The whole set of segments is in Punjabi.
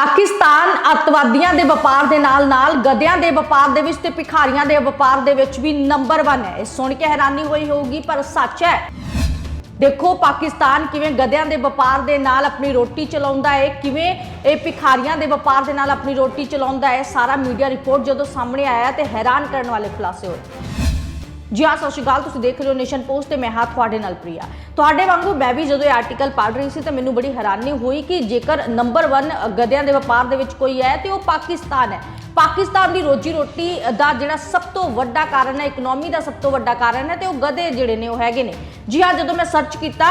ਪਾਕਿਸਤਾਨ ਅੱਤਵਾਦੀਆਂ ਦੇ ਵਪਾਰ ਦੇ ਨਾਲ-ਨਾਲ ਗਧਿਆਂ ਦੇ ਵਪਾਰ ਦੇ ਵਿੱਚ ਤੇ ਭਿਖਾਰੀਆਂ ਦੇ ਵਪਾਰ ਦੇ ਵਿੱਚ ਵੀ ਨੰਬਰ 1 ਹੈ। ਇਹ ਸੁਣ ਕੇ ਹੈਰਾਨੀ ਹੋਈ ਹੋਊਗੀ, ਪਰ ਸੱਚ ਹੈ। ਦੇਖੋ ਪਾਕਿਸਤਾਨ ਕਿਵੇਂ ਗਧਿਆਂ ਦੇ ਵਪਾਰ ਦੇ ਨਾਲ ਆਪਣੀ ਰੋਟੀ ਚਲਾਉਂਦਾ ਹੈ, ਕਿਵੇਂ ਇਹ ਭਿਖਾਰੀਆਂ ਦੇ ਵਪਾਰ ਦੇ ਨਾਲ ਆਪਣੀ ਰੋਟੀ ਚਲਾਉਂਦਾ ਹੈ। ਸਾਰਾ ਮੀਡੀਆ ਰਿਪੋਰਟ ਜਦੋਂ ਸਾਹਮਣੇ ਆਇਆ ਤੇ ਹੈਰਾਨ ਕਰਨ ਵਾਲੇ ਖੁਲਾਸੇ ਹੋਏ। ਜੀ ਹਾਂ, ਸਤਿ ਸ਼੍ਰੀ ਅਕਾਲ। ਤੁਸੀਂ ਦੇਖ ਰਹੇ ਹੋ ਨੇਸ਼ਨ ਪੋਸਟ ਤੇ ਮੈਂ ਹਾਂ ਤੁਹਾਡੇ ਨਾਲ ਪ੍ਰਿਆ। ਤੁਹਾਡੇ ਵਾਂਗੂ ਮੈਂ ਵੀ ਜਦੋਂ ਇਹ ਆਰਟੀਕਲ ਪੜ੍ਹ ਰਹੀ ਸੀ ਤਾਂ ਮੈਨੂੰ ਬੜੀ ਹੈਰਾਨੀ ਹੋਈ ਕਿ ਜੇਕਰ ਨੰਬਰ 1 ਗਧਿਆਂ ਦੇ ਵਪਾਰ ਦੇ ਵਿੱਚ ਕੋਈ ਹੈ ਤੇ ਉਹ ਪਾਕਿਸਤਾਨ ਹੈ। ਪਾਕਿਸਤਾਨ ਦੀ ਰੋਜੀ ਰੋਟੀ ਦਾ ਜਿਹੜਾ ਸਭ ਤੋਂ ਵੱਡਾ ਕਾਰਨ ਹੈ ਇਕਨੋਮੀ ਦਾ ਸਭ ਤੋਂ ਵੱਡਾ ਕਾਰਨ ਹੈ ਤੇ ਉਹ ਗਧੇ ਜਿਹੜੇ ਨੇ ਉਹ ਹੈਗੇ ਨੇ। ਜੀ ਹਾਂ, ਜਦੋਂ ਮੈਂ ਸਰਚ ਕੀਤਾ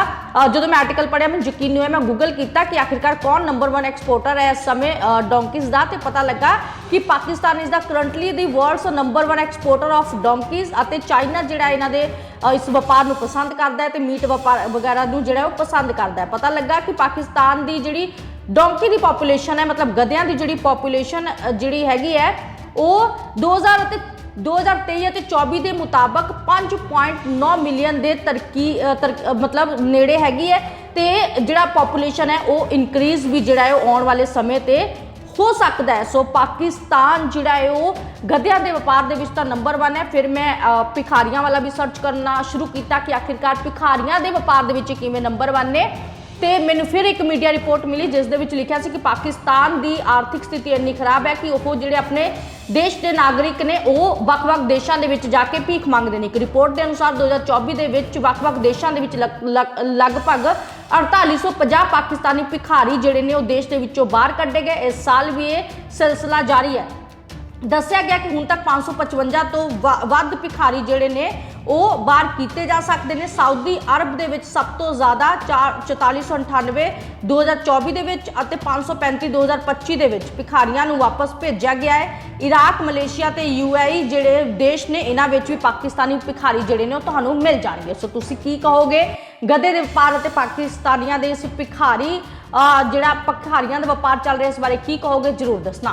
ਜਦੋਂ ਮੈਂ ਆਰਟੀਕਲ ਪੜ੍ਹਿਆ, ਮੈਨੂੰ ਯਕੀਨ ਨਹੀਂ ਹੋਇਆ, ਮੈਂ ਗੂਗਲ ਕੀਤਾ ਕਿ ਆਖਿਰਕਾਰ ਕੌਣ ਨੰਬਰ 1 ਐਕਸਪੋਰਟਰ ਹੈ ਇਸ ਸਮੇਂ ਡੋਂਕੀਜ਼ ਦਾ ਤੇ ਪਤਾ ਲੱਗਾ ਕਿ Pakistan is the currently the world's number 1 exporter of donkeys ਅਤੇ ਚਾਈਨਾ ਜਿਹੜਾ ਇਹਨਾਂ ਦੇ ਇਸ ਵਪਾਰ ਨੂੰ ਪਸੰਦ ਕਰਦਾ ਹੈ ਤੇ ਮੀਟ ਵਪਾਰ ਵਗੈਰਾ ਨੂੰ ਜਿਹੜਾ ਉਹ ਪਸੰਦ ਕਰਦਾ ਹੈ। ਪਤਾ ਲੱਗਾ ਕਿ ਪਾਕਿਸਤਾਨ ਦੀ ਜਿਹੜੀ ਡੋਂਕੀ ਦੀ ਪੋਪੂਲੇਸ਼ਨ ਹੈ ਮਤਲਬ ਗਧਿਆਂ ਦੀ ਜਿਹੜੀ ਪੋਪੂਲੇਸ਼ਨ ਜਿਹੜੀ ਹੈਗੀ ਹੈ ਉਹ 2000 ਅਤੇ 2023 ਅਤੇ 24 ਦੇ ਮੁਤਾਬਕ 5.9 ਮਿਲੀਅਨ ਦੇ ਤਰਕੀ ਅ, ਮਤਲਬ ਨੇੜੇ ਹੈਗੀ ਹੈ ਤੇ ਜਿਹੜਾ ਪੋਪੂਲੇਸ਼ਨ ਹੈ ਉਹ ਇਨਕਰੀਜ਼ ਵੀ ਜਿਹੜਾ ਹੈ ਉਹ ਆਉਣ ਵਾਲੇ ਸਮੇਂ ਤੇ ਹੋ ਸਕਦਾ ਹੈ। ਸੋ ਪਾਕਿਸਤਾਨ ਜਿਹੜਾ ਹੈ ਉਹ ਗਧਿਆਂ ਦੇ ਵਪਾਰ ਦੇ ਵਿੱਚ ਤਾਂ ਨੰਬਰ 1 ਹੈ। ਫਿਰ ਮੈਂ ਭਿਖਾਰੀਆਂ ਵਾਲਾ ਵੀ ਸਰਚ ਕਰਨਾ ਸ਼ੁਰੂ ਕੀਤਾ ਕਿ ਆਖਿਰਕਾਰ ਭਿਖਾਰੀਆਂ ਦੇ ਵਪਾਰ ਦੇ ਵਿੱਚ ਕਿਵੇਂ ਨੰਬਰ 1 ਨੇ। ਤੇ ਮੈਨੂੰ ਫਿਰ ਇੱਕ ਮੀਡੀਆ ਰਿਪੋਰਟ ਮਿਲੀ ਜਿਸ ਦੇ ਵਿੱਚ ਲਿਖਿਆ ਸੀ ਕਿ ਪਾਕਿਸਤਾਨ ਦੀ ਆਰਥਿਕ ਸਥਿਤੀ ਇੰਨੀ ਖਰਾਬ ਹੈ ਕਿ ਉਹ ਜਿਹੜੇ ਆਪਣੇ ਦੇਸ਼ ਦੇ ਨਾਗਰਿਕ ਨੇ, ਉਹ ਵੱਖ-ਵੱਖ ਦੇਸ਼ਾਂ ਦੇ ਵਿੱਚ ਜਾ ਕੇ ਭੀਖ ਮੰਗਦੇ ਨੇ। ਇੱਕ ਰਿਪੋਰਟ ਦੇ ਅਨੁਸਾਰ 2024 ਦੇ ਵਿੱਚ ਵੱਖ-ਵੱਖ ਦੇਸ਼ਾਂ ਦੇ ਵਿੱਚ ਲਗ- ਲਗ- ਲਗਭਗ 4850 ਪਾਕਿਸਤਾਨੀ ਭਿਖਾਰੀ ਜਿਹੜੇ ਨੇ ਉਹ ਦੇਸ਼ ਦੇ ਵਿੱਚੋਂ ਬਾਹਰ ਕੱਢੇ ਗਏ। ਇਸ ਸਾਲ ਵੀ ਇਹ ਸਿਲਸਿਲਾ ਜਾਰੀ ਹੈ। ਦੱਸਿਆ ਗਿਆ ਕਿ ਹੁਣ ਤੱਕ 555 ਤੋਂ ਵ- ਵੱਧ ਭਿਖਾਰੀ ਜਿਹੜੇ ਨੇ ਉਹ ਬਾਹਰ ਕੀਤੇ ਜਾ ਸਕਦੇ ਨੇ। ਸਾਊਦੀ ਅਰਬ ਦੇ ਵਿੱਚ ਸਭ ਤੋਂ ਜ਼ਿਆਦਾ 4498 2024 ਦੇ ਵਿੱਚ ਅਤੇ 535 2025 ਦੇ ਵਿੱਚ ਭਿਖਾਰੀਆਂ ਨੂੰ ਵਾਪਸ ਭੇਜਿਆ ਗਿਆ ਹੈ। ਇਰਾਕ, ਮਲੇਸ਼ੀਆ ਤੇ ਯੂਏਈ ਜਿਹੜੇ ਦੇਸ਼ ਨੇ, ਇਹਨਾਂ ਵਿੱਚ ਵੀ ਪਾਕਿਸਤਾਨੀ ਭਿਖਾਰੀ ਜਿਹੜੇ ਨੇ, ਉਹ ਤੁਹਾਨੂੰ ਮਿਲ ਜਾਣਗੇ। ਸੋ ਤੁਸੀਂ ਕੀ ਕਹੋਗੇ? ਗਧੇ ਦੇ ਵਪਾਰ ਅਤੇ ਪਾਕਿਸਤਾਨੀਆਂ ਦੇ ਇਸ ਭਿਖਾਰੀ ਜਿਹੜਾ ਭਿਖਾਰੀਆਂ ਦਾ ਵਪਾਰ ਚੱਲ ਰਿਹਾ ਇਸ ਬਾਰੇ ਕੀ ਕਹੋਗੇ? ਜਰੂਰ ਦੱਸਣਾ।